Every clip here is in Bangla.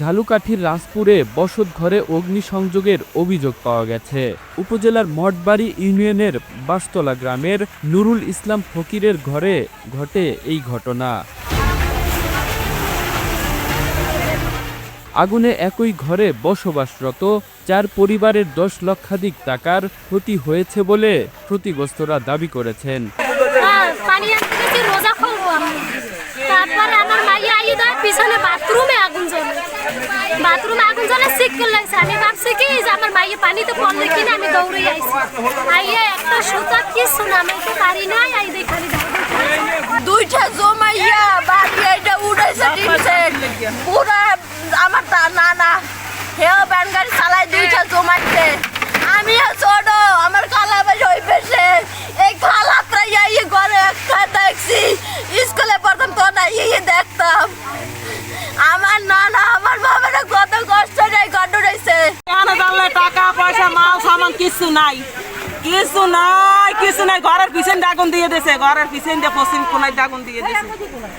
ঝালুকাঠির রাজপুরে বসত ঘরে অগ্নিসংযোগের অভিযোগ পাওয়া গেছে। উপজেলার মঠবাড়ি ইউনিয়নের বাসতলা গ্রামের নুরুল ইসলাম ফকিরের ঘরে ঘটে এই ঘটনা। আগুনে একই ঘরে বসবাসরত চার পরিবারের দশ লক্ষাধিক টাকার ক্ষতি হয়েছে বলে ক্ষতিগ্রস্তরা দাবি করেছেন। হ্যাঁ, তারপরে আমার মাইয়া পিছনে বাথরুমে বাথরুমে আগুন জ্বলে সিকিল লাগছে। আমি ভাবছি কি, যে আমার মাইয়া পানিতে পড়লে কিনা আমি দৌড়ে আইছি। আইয়ে একটা সুতা, কিছু নামাইতে পারি নাই। আই দেখালি দুইটা জমাইয়া বাড়ি এটা উড়াইছে টিমছে পুরা আমার তা না না। হেও ব্যান গাড়ি চালাই দুইটা জমাইছে। আমিও ছোট আমার খালা বাস ওই পেশে এই খালাটা ইয়ে ঘরে একটা দেখছি স্কুলে পড়তাম তো না ইয়ে দেখতাম আমার নানা আমার বাবারা কত কষ্ট নেই গন্ড রয়েছে এখানে জানলে টাকা পয়সা মাল সামান কিছু নাই কিছু নাই। কিছু নাই, ঘরের পিছন আগুন দিয়ে দিয়েছে ঘরের পিছন পশ্চিম কোনায় আগুন দিয়ে দিয়েছে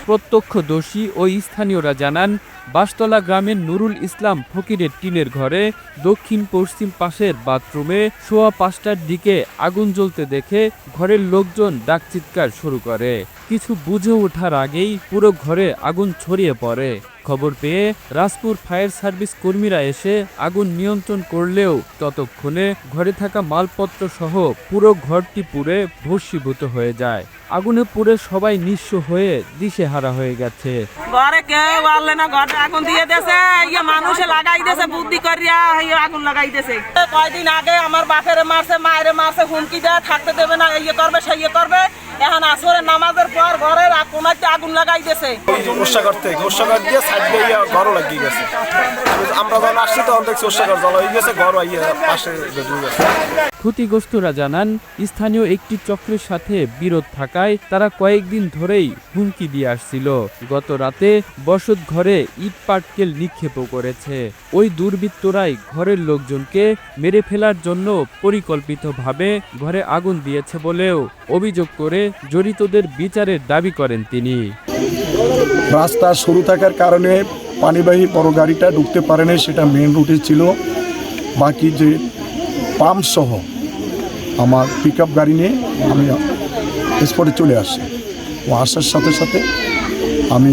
প্রত্যক্ষদর্শী ও স্থানীয়রা জানান, বাসতলা গ্রামের নুরুল ইসলাম ফকিরের টিনের ঘরে দক্ষিণ পশ্চিম পাশের বাথরুমে সোয়া পাঁচটার দিকে আগুন জ্বলতে দেখে ঘরের লোকজন ডাক চিৎকার শুরু করে। কিছু বুঝে ওঠার আগেই পুরো ঘরে আগুন ছড়িয়ে পড়ে। খবর পেয়ে রাজপুর ফায়ার সার্ভিস কর্মীরা এসে আগুন নিয়ন্ত্রণ করলেও ততক্ষণে ঘরে থাকা মালপত্র সহ পুরো ঘরটি পুড়ে ভস্মীভূত হয়ে যায়। আগুনে পুড়ে সবাই নিঃস্ব হয়ে দিশে হারা হয়ে গেছে। ঘরে কেউ পারলে না ঘরে আগুন দিয়ে দেছে ইয়ে মানুষে লাগাই দেছে বুদ্ধি করিয়া ইয়ে আগুন লাগাই দেছে কয়দিন আগে আমার বাপের মারছে মায়ের মারছে হুমকি দেয় থাকতে দেবে না ইয়ে করবে সে ইয়ে করবে। এখন আসরে নামাজের পর ঘরের কোনাতে আগুন লাগাই দিয়েছে। উৎসাগর থেকে উৎসাগর দিয়ে সাইড দিয়ে ইয়া ঘরও লাগিয়ে গেছে। আমরা যখন আসছি তখন দেখছি উৎসাগর জল হয়ে গেছে ঘর ইয়ে পাশে ঢুকে গেছে। ক্ষতিগ্রস্তরা জানান স্থানীয় একটি চক্রের সাথে বিরোধ থাকায় তারা কয়েকদিন ধরেই হুমকি দিয়ে আসছিল। গত রাতে বসত ঘরে ইট পাটকেল নিক্ষেপও করেছে। ওই দুর্বৃত্তরাই ঘরের লোকজনকে মেরে ফেলার জন্য পরিকল্পিতভাবে ঘরে আগুন দিয়েছে বলেও অভিযোগ করে জড়িতদের বিচারের দাবি করেন তিনি। রাস্তা সরু থাকার কারণে পানিবাহী বড় গাড়িটা ঢুকতে পারেনি সেটা মেন রুটে ছিল। বাকি যে পাম্প সহ আমার পিক গাড়ি নিয়ে আমি স্পটে চলে আসি। ও আসার সাথে সাথে আমি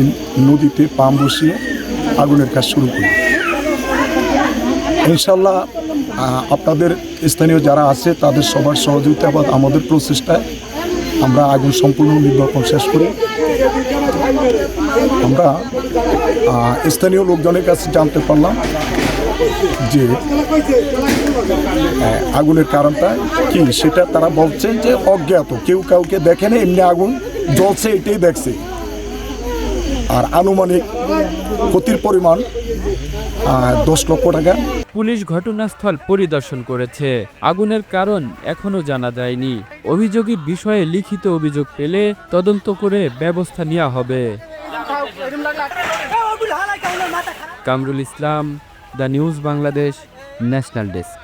নদীতে পাম্প বসিয়ে আগুনের কাজ শুরু করি। ইনশাল্লাহ আপনাদের স্থানীয় যারা আছে, তাদের সবার সহযোগিতা আমাদের প্রচেষ্টায় আমরা আগুন সম্পূর্ণ নির্বাপন শেষ করি। আমরা স্থানীয় লোকজনের কাছে জানতে পারলাম যে আগুনের কারণটা কি সেটা তারা বলছেন যে অজ্ঞাত। কেউ কাউকে দেখে না, এমনি আগুন জ্বলছে, এটাই দেখছে। আর আনুমানিক ক্ষতির পরিমাণ দশ লক্ষ টাকা। পুলিশ ঘটনাস্থল পরিদর্শন করেছে। আগুনের কারণ এখনও জানা যায়নি। অভিযোগীর বিষয়ে লিখিত অভিযোগ পেলে তদন্ত করে ব্যবস্থা নেওয়া হবে। Kamrul Islam, the news Bangladesh, national desk.